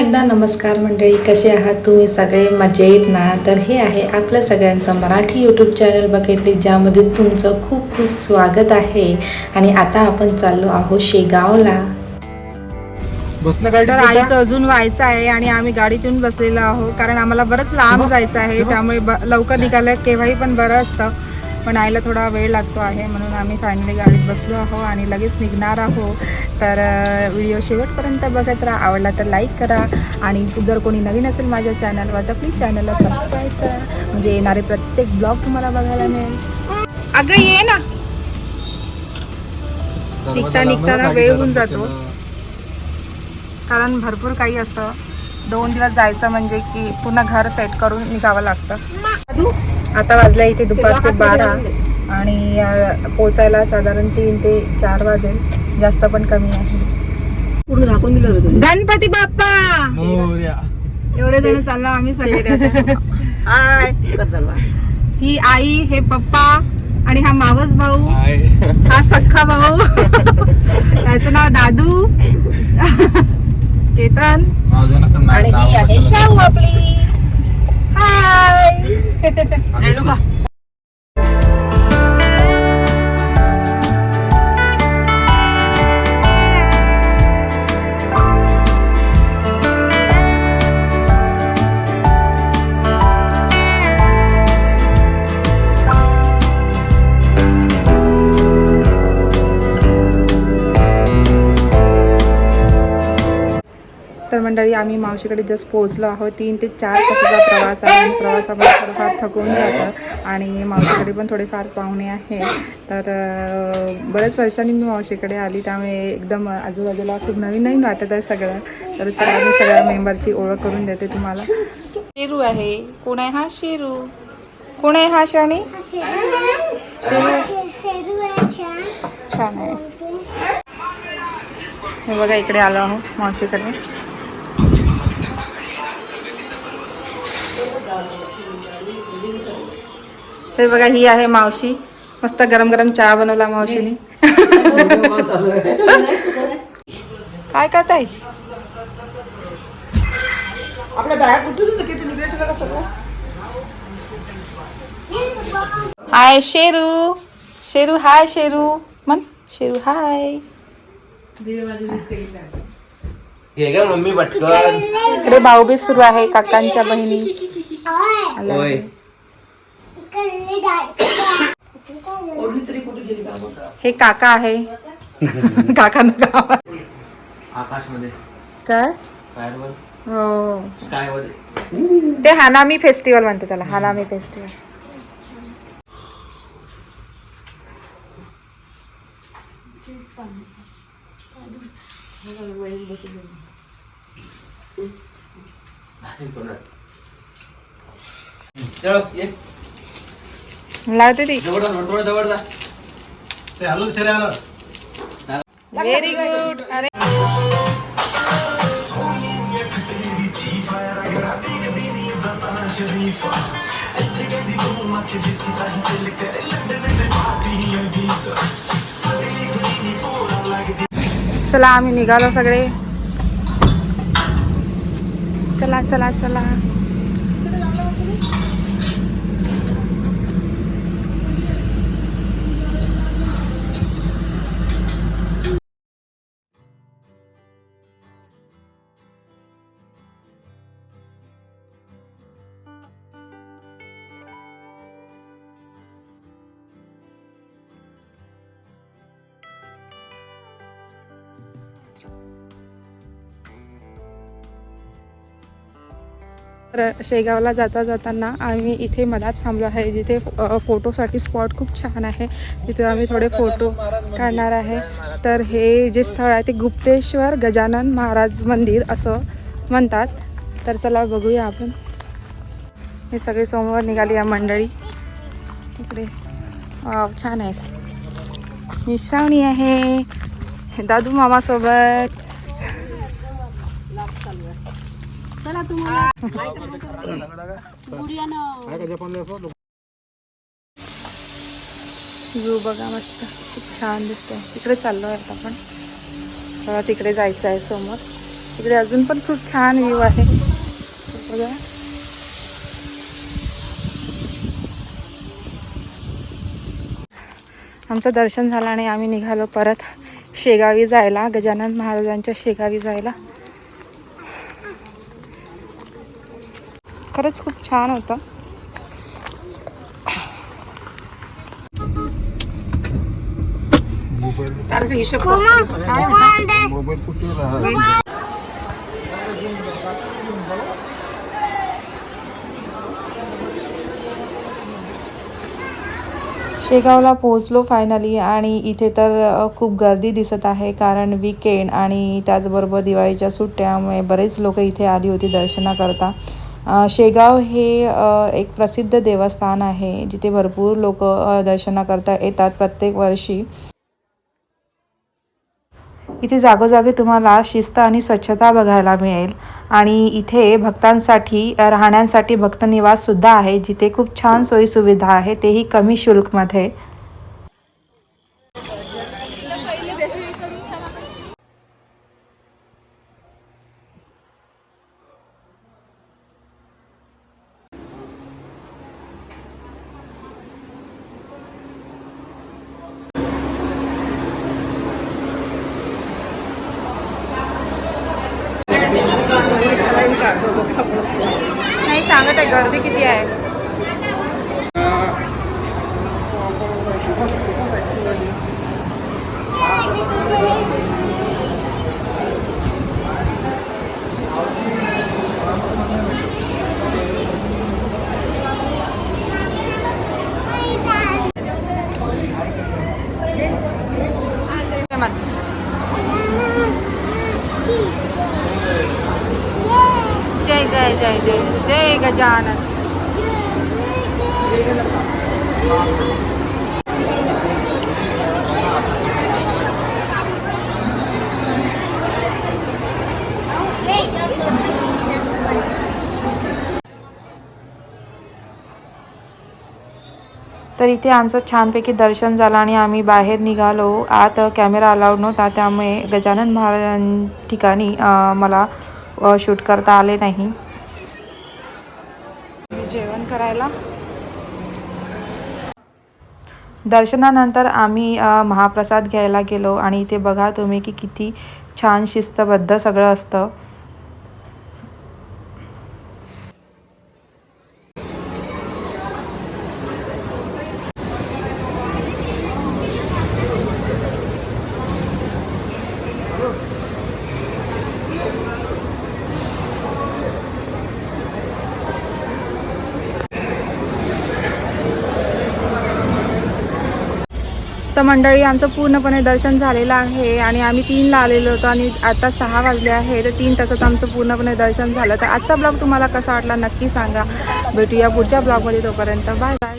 एकदा नमस्कार मंडळी कसे आहात तुम्ही? सगळे मजेत ना? तर हे आहे आपलं सगळ्यांचं मराठी यूट्यूब चॅनल बघितले ज्यामध्ये तुमचं खूप खूप स्वागत आहे. आणि आता आपण चाललो आहोत शेगावला. तर आईचं अजून व्हायचं आहे आणि आम्ही गाडीतून बसलेलो आहोत. कारण आम्हाला बरंच लांब जायचं आहे त्यामुळे लवकर निघालं केव्हाही पण बरं असतं. पण आईला थोडा वेळ लागतो आहे म्हणून आम्ही फायनली गाडीत बसलो आहोत आणि लगेच निघणार आहोत. तर व्हिडिओ शेवटपर्यंत बघत राहा. आवडला तर लाईक करा आणि जर कोणी नवीन असेल माझ्या चॅनलवर तर प्लीज चॅनलला सबस्क्राईब करा. म्हणजे येणारे प्रत्येक ब्लॉग तुम्हाला बघायला मिळेल. अगं ये ना. निघता निघताना वेळ होऊन जातो. कारण भरपूर काही असतं. दोन दिवस जायचं म्हणजे की पुन्हा घर सेट करून निघावं लागतं. आता वाजल्या इथे दुपारचे बारा आणि पोचायला साधारण तीन ते चार वाजेल. जास्त पण कमी आहे. पूर्ण झाकून दिलं होतं गणपती बाप्पा! मोरया. एवढे जण चाललो आम्ही सगळे. ही आई हे पप्पा आणि हा मावस भाऊ. हा सख्खा भाऊ. त्याचं नाव दादू. 嘿嘿嘿好嘞吧 मंडळी आम्ही मावशीकडे जस्ट पोहोचलो आहोत. तीन ते चार तासाचा प्रवास आहे. आणि प्रवासामध्ये थोडंफार थकून जातं आणि मावशीकडे पण थोडेफार पाहुणे आहे तर बऱ्याच वर्षांनी मी मावशीकडे आली त्यामुळे एकदम आजूबाजूला खूप नवीन नवीन वाटत आहे सगळं. तर चला मी सगळ्या मेंबरची ओळख करून देते तुम्हाला. शेरू आहे. कोण आहे हा? शेरू. कोण आहे हा शाणी छान आहे. हे बघा इकडे आलो आहोत मावशीकडे. हे बघा ही आहे मावशी. मस्त गरम गरम चहा बनवला मावशीने. काय करताय? आपल्या बॅग कुठून किती निघायचं का सगळं. हाय शेरू. शेरू हाय शेरू. मन शेरू हाय. मम्मी पटकन. इकडे भाऊबीज सुरू आहे काकांच्या बहिणी. हे काका आहे. आकाशमध्ये काय? हो. स्कायमध्ये ते हानामी फेस्टिवल म्हणते त्याला हानामी फेस्टिवल. चलो ये. लावते ती. जवळ जा थोडं जवळ जा. ते हलून शेरे आलं व्हेरी गुड अरे. चला आम्ही निघालो सगळे. चला चला चला. तर शेगावला जाता जाताना आम्ही इथे मधात थांबलो आहे. जिथे फोटोसाठी स्पॉट खूप छान आहे. तिथे आम्ही थोडे फोटो काढणार आहे. तर हे जे स्थळ आहे ते गुप्तेश्वर गजानन महाराज मंदिर असं म्हणतात. तर चला बघूया आपण. हे सगळे सोमवार निघाली या मंडळी. तिकडे छान आहे. ही श्रावणी आहे. दादू मामासोबत. व्यू बघा मस्त. खूप छान दिसतंय. तिकडे चाललो आहे आपण. मला तिकडे जायचं आहे समोर. तिकडे अजून पण खूप छान व्ह्यू आहे. बघा. आमचं दर्शन झालं आणि आम्ही निघालो परत शेगावी जायला गजानन महाराजांच्या शेगावी जायला. खरंच खूप छान होतं. शेगावला पोहोचलो फायनली आणि इथे तर खूप गर्दी दिसत आहे कारण वीकेंड आणि त्याचबरोबर दिवाळीच्या सुट्ट्यामुळे बरेच लोक इथे आली होती दर्शनाकरता. करता शेगाव हे एक प्रसिद्ध देवस्थान आहे जिथे भरपूर लोक दर्शनाकरता येतात प्रत्येक वर्षी. इथे जागोजागी तुम्हाला शिस्त आणि स्वच्छता बघायला मिळेल आणि इथे भक्तांसाठी राहण्यासाठी भक्त निवास सुद्धा आहे जिथे खूप छान सोयीसुविधा आहे तेही कमी शुल्कमध्ये नाही सांगत आहे गर्दी किती आहे? जय तर इथे आमचं छानपैकी दर्शन झालं आणि आम्ही बाहेर निघालो. आत कॅमेरा अलाउड नव्हता त्यामुळे गजानन महाराजां ठिकाणी मला शूट करता आले नाही. जेवण करायला. दर्शनानंतर आम्ही महाप्रसाद घ्यायला गेलो आणि इथे बघा तुम्ही की किती छान शिस्तबद्ध सगळं असतं. तर मंडळी आमचं पूर्णपणे दर्शन झालेलं आहे आणि आम्ही तीनला आलेलो होतो आणि आता सहा वाजले आहे. तर तीन तासात आमचं पूर्णपणे दर्शन झालं. तर आजचा ब्लॉग तुम्हाला कसा वाटला नक्की सांगा. भेटूया पुढच्या ब्लॉगमध्ये तोपर्यंत. Bye bye